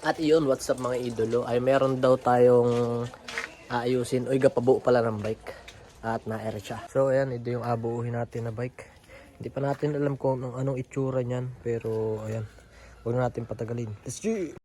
At iyon, what's up mga idolo? Ay meron daw tayong aayusin. Uy, gapabo pala ng bike. At na-air siya. So ayan, ito yung abuuhin natin na bike. Hindi pa natin alam kung anong, anong itsura niyan. Pero ayan, huwag na natin patagalin. Let's go!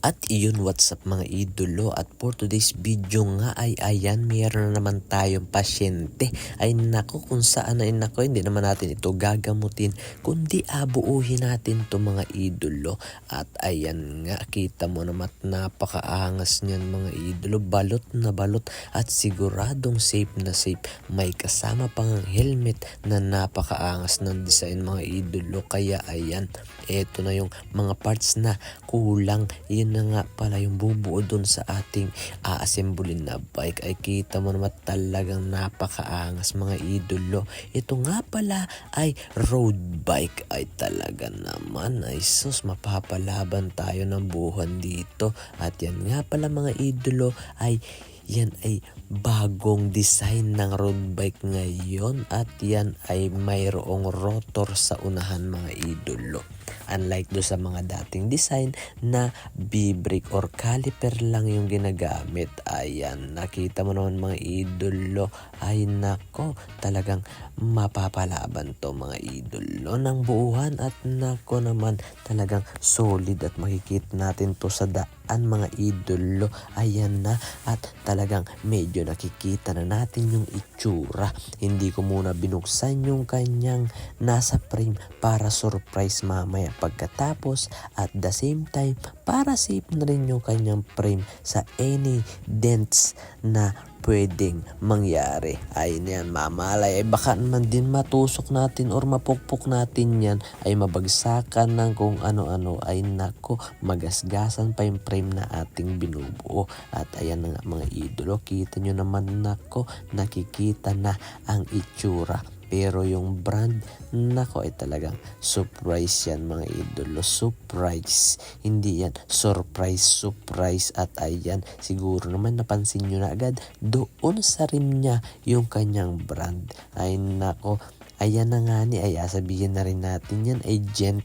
At iyon what's up mga idolo. At for today's video nga ay ayan mayroon na naman tayong pasyente. Ay nako kung saan ay nako hindi naman natin ito gagamutin kundi abuuhin natin to mga idolo. At ayan nga kita mo naman napakaangas niyan mga idolo. Balot na balot at siguradong safe na safe. May kasama pang helmet na napakaangas ng design mga idolo. Kaya ayan eto na yung mga parts na kulang. Yun na nga pala yung bubuo dun sa ating aasemblin na bike. Ay kita mo naman talagang napakaangas mga idolo. Ito nga pala ay road bike. Ay talaga naman. Ay sus mapapalaban tayo ng buhan dito. At yan nga pala mga idolo ay yan ay bagong design ng road bike ngayon at yan ay mayroong rotor sa unahan mga idolo. Unlike do sa mga dating design na B-brake or caliper lang yung ginagamit. Ayan, nakita mo naman mga idolo. Ay nako, talagang mapapalaban to mga idolo ng buuhan at nako naman talagang solid at makikita natin to sa daan mga idolo. Ayan na at talagang medyo nakikita na natin yung itsura. Hindi ko muna binuksan yung kanyang nasa frame para surprise mamaya pagkatapos at the same time para safe na rin yung kanyang frame sa any dents na pwedeng mangyari. Ay yan, mamalay. Ay baka naman din matusok natin or mapukpok natin yan ay mabagsakan ng kung ano-ano ay nako magasgasan pa yung frame na ating binubuo. At ayan na nga mga idolo, kita nyo naman nako nakikita na ang itsura pero yung brand, nako ay talagang surprise yan mga idolo. Surprise. Hindi yan surprise, surprise. At ayan, siguro naman napansin nyo na agad doon sa rim niya yung kanyang brand. Ay nako, ayan na nga ni ay sabihin na rin natin yan ay gent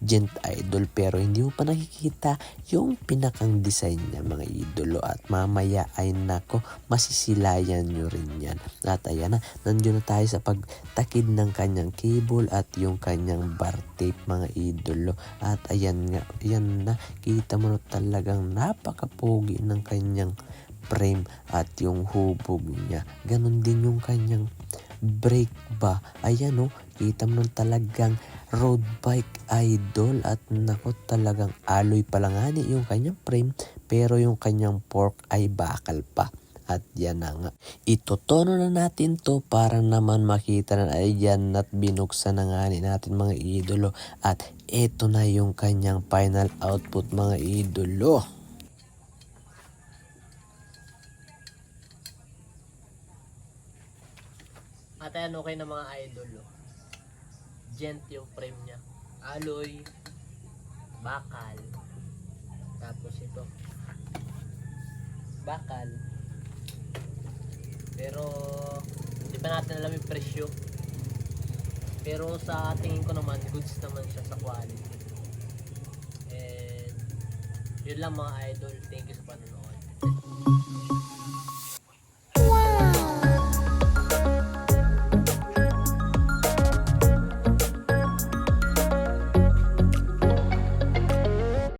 gent idol. Pero hindi mo pa nakikita yung pinakang design niya mga idolo. At mamaya ay nako masisilayan nyo rin yan. At ayan na nandiyon na tayo sa pagtakid ng kanyang cable at yung kanyang bar tape mga idolo. At ayan nga yan na kita mo na talagang napakapogi ng kanyang frame at yung hubog niya. Ganon din yung kanyang brake ba ayan o kita mo talagang road bike idol at nako talagang alloy pa lang nga ni yung kanyang frame pero yung kanyang fork ay bakal pa at yan na nga. Itotono na natin to para naman makita na ay yan at binuksan na nga natin mga idolo. At eto na yung kanyang final output mga idolo. At ayan, okay na mga idol. oh. Gent yung frame niya. Alloy, bakal, tapos ito, bakal. Pero, hindi pa natin alam yung presyo. Pero sa tingin ko naman, goods naman siya sa quality. And, yun lang mga idol. Thank you sa panonood.